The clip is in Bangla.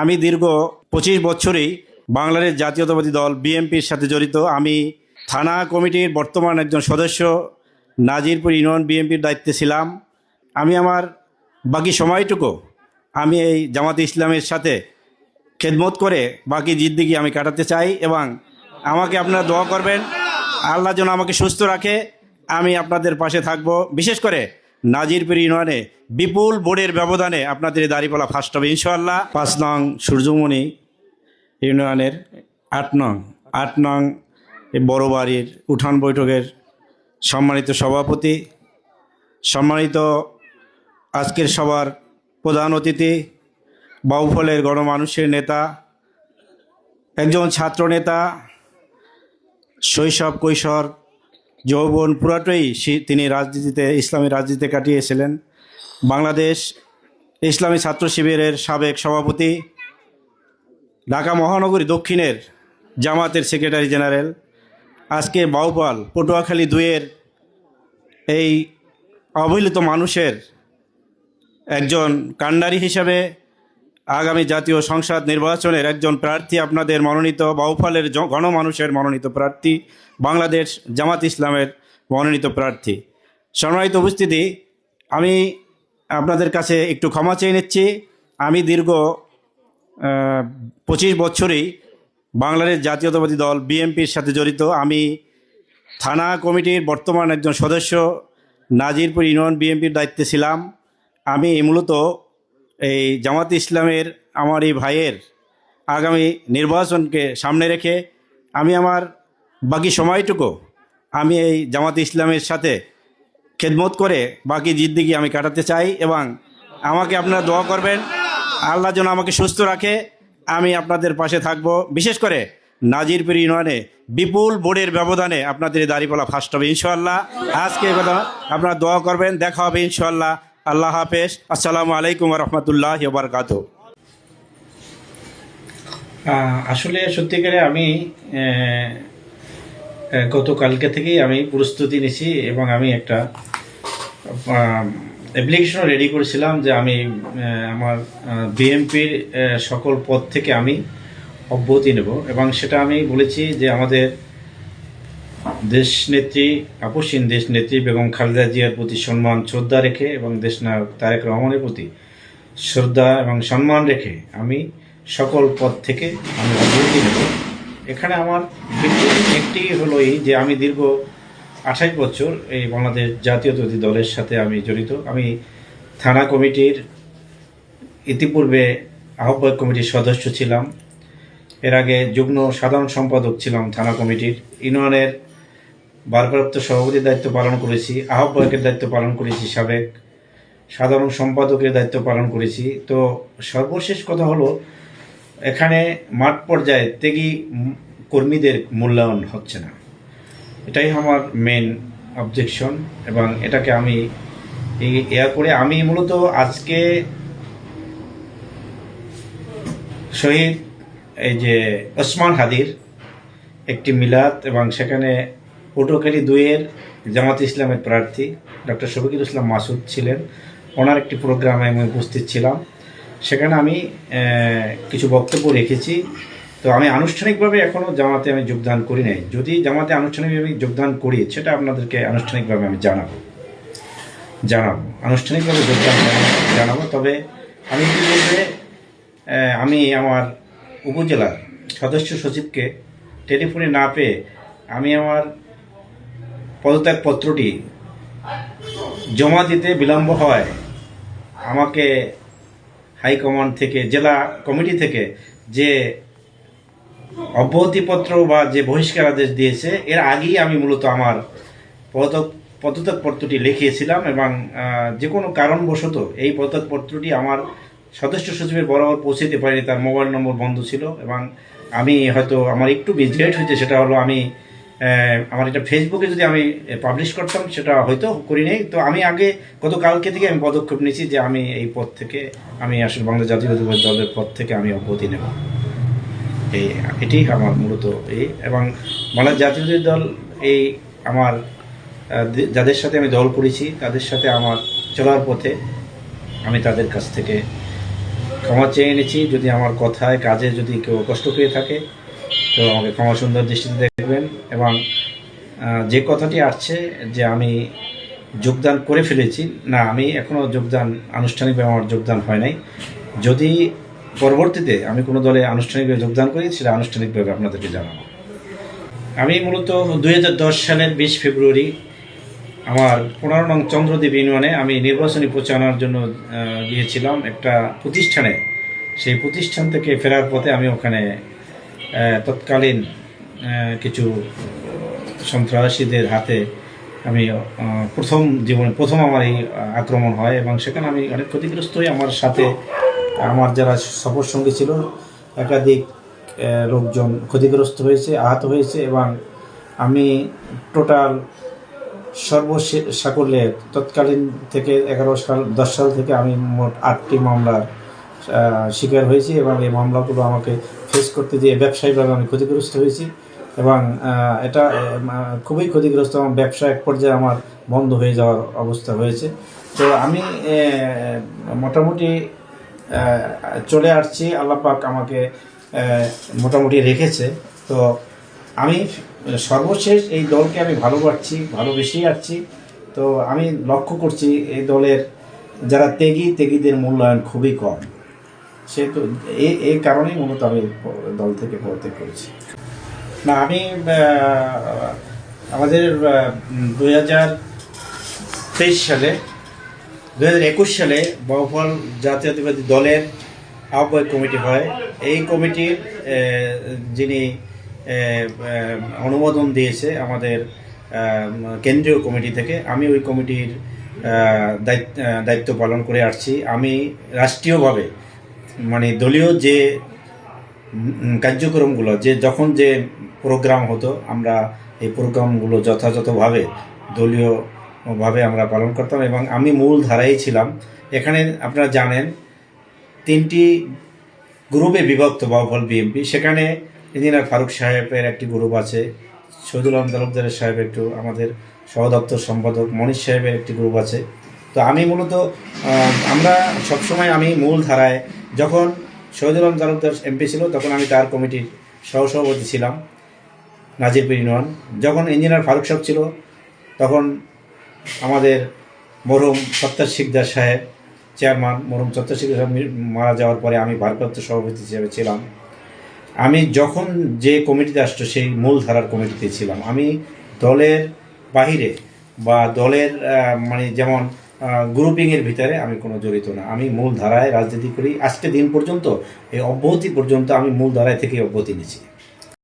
আমি দীর্ঘ পঁচিশ বছরই বাংলাদেশ জাতীয়তাবাদী দল বিএনপির সাথে জড়িত। আমি থানা কমিটির বর্তমান একজন সদস্য, নাজিরপুর ইউনিয়ন বিএনপির দায়িত্বে ছিলাম। আমি আমার বাকি সময়টুকু আমি এই জামাত ইসলামের সাথে খেদমত করে বাকি জিদ্দিগি আমি কাটাতে চাই এবং আমাকে আপনারা দোয়া করবেন। আল্লাহ যেন আমাকে সুস্থ রাখে। আমি আপনাদের পাশে থাকব। বিশেষ করে নাজিরপুর ইউনিয়নে বিপুল বোর্ডের ব্যবধানে আপনাদের দাঁড়িপালা ফার্স্ট হবে। ইনশাল্লাহ পাঁচ নং সূর্যমণি ইউনিয়নের আট নং আট নং বড় বাড়ির উঠান বৈঠকের সম্মানিত সভাপতি, সম্মানিত আজকের সবার প্রধান অতিথি, বাউফলের গণমানুষের নেতা, একজন ছাত্র নেতা, শৈশব কৈশোর যৌবন পুরাটাই তিনি রাজনীতিতে, ইসলামী রাজনীতিতে কাটিয়েছিলেন। বাংলাদেশ ইসলামী ছাত্র শিবিরের সাবেক সভাপতি, ঢাকা মহানগরী দক্ষিণের জামাতের সেক্রেটারি জেনারেল। আজকে বাউপাল, পটুয়াখালী দুয়ের এই অবহেলিত মানুষের একজন কাণ্ডারি হিসাবে আগামী জাতীয় সংসদ নির্বাচনের একজন প্রার্থী আপনাদের মনোনীত বাউফলের গণমানুষের মনোনীত প্রার্থী, বাংলাদেশ জামাত ইসলামের মনোনীত প্রার্থী। সম্মানিত উপস্থিতি, আমি আপনাদের কাছে একটু ক্ষমা চেয়ে নিচ্ছি। আমি দীর্ঘ পঁচিশ বছরই বাংলাদেশ জাতীয়তাবাদী দল বিএনপির সাথে জড়িত। আমি থানা কমিটির বর্তমান একজন সদস্য, নাজিরপুর ইউনিয়ন বিএনপির দায়িত্বে ছিলাম। আমি মূলত এই জামাত ইসলামের আমার এই ভাইয়ের আগামী নির্বাচনকে সামনে রেখে আমি আমার বাকি সময়টুকু আমি এই জামাত ইসলামের সাথে খেদমত করে বাকি জিদ্দিগি আমি কাটাতে চাই এবং আমাকে আপনারা দোয়া করবেন। আল্লাহ যেন আমাকে সুস্থ রাখে। আমি আপনাদের পাশে থাকব। বিশেষ করে নাজিরপুর ইউনিয়নে বিপুল বোর্ডের ব্যবধানে আপনাদের দাঁড়িপালা ফার্স্ট হবে ইনশাল্লাহ আজকে আপনারা দোয়া করবেন। দেখা হবে, ইনশাআল্লাহ। আল্লাহ হাফেজ। আসসালামু আলাইকুম রহমতুল্লাহ বারকাত আসলে সত্যিকারে আমি গতকালকে থেকেই আমি প্রস্তুতি নিছি এবং আমি একটা অ্যাপ্লিকেশনও রেডি করেছিলাম যে আমি আমার বিএমপির সকল পদ থেকে আমি অব্যাহতি নেব এবং সেটা আমি বলেছি যে আমাদের দেশ নেত্রী আপসীন দেশ নেত্রী বেগম খালেদা জিয়ার প্রতি সম্মান, শ্রদ্ধা রেখে এবং দেশনায়ক তারেক রহমানের প্রতি শ্রদ্ধা এবং সম্মান রেখে আমি সকল পদ থেকে আমি অব্যাহতি নেব। এখানে আমার একটি হলো এই যে আমি দীর্ঘ আঠাশ বছর এই বাংলাদেশ জাতীয়তাবাদী দলের সাথে আমি জড়িত। আমি থানা কমিটির ইতিপূর্বে আহ্বায়ক কমিটির সদস্য ছিলাম। এর আগে যুগ্ম সাধারণ সম্পাদক ছিলাম থানা কমিটির। ইউনিয়নের ভারপ্রাপ্ত সভাপতির দায়িত্ব পালন করেছি, আহ্বায়কের দায়িত্ব পালন করেছি, সাবেক সাধারণ সম্পাদকের দায়িত্ব পালন করেছি। তো সর্বশেষ কথা হলো, এখানে মাঠ পর্যায়ে উম কর্মীদের মূল্যায়ন হচ্ছে না। এটাই আমার মেন অবজেকশন এবং এটাকে আমি এই ইয়া করে আমি মূলত আজকে শহীদ এই যে ওসমান হাদির একটি মিলাদ এবং সেখানে পটুয়াখালী দুইয়ের জামাত ইসলামের প্রার্থী ডক্টর শফিকুল ইসলাম মাসুদ ছিলেন। ওনার একটি প্রোগ্রামে আমি উপস্থিত ছিলাম। সেখানে আমি কিছু বক্তব্য রেখেছি। তো আমি আনুষ্ঠানিকভাবে এখনও জামাতে আমি যোগদান করি নাই। যদি জামাতে আনুষ্ঠানিকভাবে যোগদান করি, সেটা আপনাদেরকে আনুষ্ঠানিকভাবে আমি জানাব। জানাব। আনুষ্ঠানিকভাবে যোগদান জানাবো- তবে আমি ইতিমধ্যে আমি আমার উপজেলার সদস্য সচিবকে টেলিফোনে না পেয়ে আমি আমার পদত্যাগ পত্রটি জমা দিতে বিলম্ব হয়। আমাকে হাইকমান্ড থেকে, জেলা কমিটি থেকে যে অব্যাহতিপত্র বা যে বহিষ্কার আদেশ দিয়েছে, এর আগেই আমি মূলত আমার পদত্যাগ পদত্যাগ পত্রটি লিখিয়েছিলাম এবং যে কোনো কারণবশত এই পদত্যাগ পত্রটি আমার সদস্য সচিবের বরাবর পৌঁছাতে পারিনি, তার মোবাইল নম্বর বন্ধ ছিল এবং আমি হয়তো আমার একটু মিসগাইড হয়েছে, সেটা হলো আমি আমার এটা ফেসবুকে যদি আমি পাবলিশ করতাম, সেটা হয়তো করি নাই তো আমি আগে, গতকালকে থেকে আমি পদক্ষেপ নিয়েছি যে আমি এই পদ থেকে, আমি আসলে বাংলাদেশ জাতীয়তাবাদী দলের পদ থেকে আমি অব্যাহতি নেব। এই, এটি আমার মূলত এই। এবং বাংলাদেশ জাতীয় দল এই আমার যাদের সাথে আমি দল করেছি, তাদের সাথে আমার চলার পথে আমি তাদের কাছ থেকে ক্ষমা চেয়ে এনেছি। যদি আমার কথায়, কাজে যদি কেউ কষ্ট পেয়ে থাকে, তো আমাকে ক্ষমা সুন্দর দৃষ্টিতে দেখবেন এবং যে কথাটি আসছে যে আমি যোগদান করে ফেলেছি, না, আমি এখনও যোগদান, আনুষ্ঠানিকভাবে আমার যোগদান হয় নাই। যদি পরবর্তীতে আমি কোনো দলে আনুষ্ঠানিকভাবে যোগদান করি, সেটা আনুষ্ঠানিকভাবে আপনাদেরকে জানাব। আমি মূলত দু হাজার দশ সালের বিশ ফেব্রুয়ারি আমার পনেরো নং চন্দ্রদ্বীপ ইউনিয়নে আমি নির্বাচনী প্রচারণার জন্য গিয়েছিলাম একটা প্রতিষ্ঠানে। সেই প্রতিষ্ঠান থেকে ফেরার পথে আমি ওখানে তৎকালীন কিছু সন্ত্রাসীদের হাতে আমি প্রথম জীবনে, প্রথম আমার এই আক্রমণ হয় এবং সেখানে আমি অনেক ক্ষতিগ্রস্ত হই আমার সাথে, আমার যারা সফর সঙ্গী ছিল, একাধিক লোকজন ক্ষতিগ্রস্ত হয়েছে, আহত হয়েছে এবং আমি টোটাল সর্বশেষ সাকল্যে তৎকালীন থেকে এগারো সাল, দশ সাল থেকে আমি মোট আটটি মামলার শিকার হয়েছি এবং এই মামলাগুলো আমাকে ফেস করতে গিয়ে ব্যবসায়িকভাবে আমি ক্ষতিগ্রস্ত হয়েছি এবং এটা খুবই ক্ষতিগ্রস্ত আমার ব্যবসা এক পর্যায়ে আমার বন্ধ হয়ে যাওয়ার অবস্থা হয়েছে। তো আমি মোটামুটি চলে আসছি, আল্লাহ পাক আমাকে মোটামুটি রেখেছে। তো আমি সর্বশেষ এই দলকে আমি ভালোবাসছি, ভালোবেসেই আসছি। তো আমি লক্ষ্য করছি এই দলের যারা তেগি, তেগিদের মূল্যায়ন খুবই কম। সেহেতু এই এই কারণেই মূলত আমি দল থেকে পদত্যাগ করেছি না, আমি আমাদের দুই হাজার তেইশ সালে দু হাজার একুশ সালে বাউফল জাতীয়তাবাদী দলের আহ্বায়ক কমিটি হয়। এই কমিটির যিনি অনুমোদন দিয়েছে আমাদের কেন্দ্রীয় কমিটি থেকে, আমি ওই কমিটির দায়িত্ব পালন করে আসছি। আমি রাষ্ট্রীয়ভাবে মানে দলীয় যে কার্যক্রমগুলো, যে যখন যে প্রোগ্রাম হতো, আমরা এই প্রোগ্রামগুলো যথাযথভাবে, দলীয়ভাবে আমরা পালন করতাম এবং আমি মূল ধারাই ছিলাম। এখানে আপনারা জানেন, তিনটি গ্রুপে বিভক্ত বাউফল বিএমপি সেখানে ইঞ্জিনিয়ার ফারুক সাহেবের একটি গ্রুপ আছে, শহীদুল আলম তালুকদারের সাহেব একটু আমাদের সহদপ্তর সম্পাদক মনীষ সাহেবের একটি গ্রুপ আছে। তো আমি মূলত আমরা সবসময় আমি মূল ধারায় যখন শহীদুল আলম তালুকদার এমপি ছিল, তখন আমি তার কমিটির সহসভাপতি ছিলাম, নাজির ইউনিয়ন। যখন ইঞ্জিনিয়ার ফারুক সাহেব ছিল, তখন আমাদের মরহুম সত্তার শিকদার সাহেব, চেয়ারম্যান মরহুম সত্তার শিকদার সাহেব মারা যাওয়ার পরে আমি ভারপ্রাপ্ত সভাপতি হিসেবে ছিলাম। আমি যখন যে কমিটিতে আসতো, সেই মূল ধারার কমিটিতে ছিলাম। আমি দলের বাহিরে বা দলের মানে যেমন গ্রুপিংয়ের ভিতরে আমি কোনো জড়িত না। আমি মূল ধারায় রাজনীতি করি। আজকে দিন পর্যন্ত, এই অব্যাহতি পর্যন্ত আমি মূল ধারায় থেকে অব্যাহতি নিয়েছি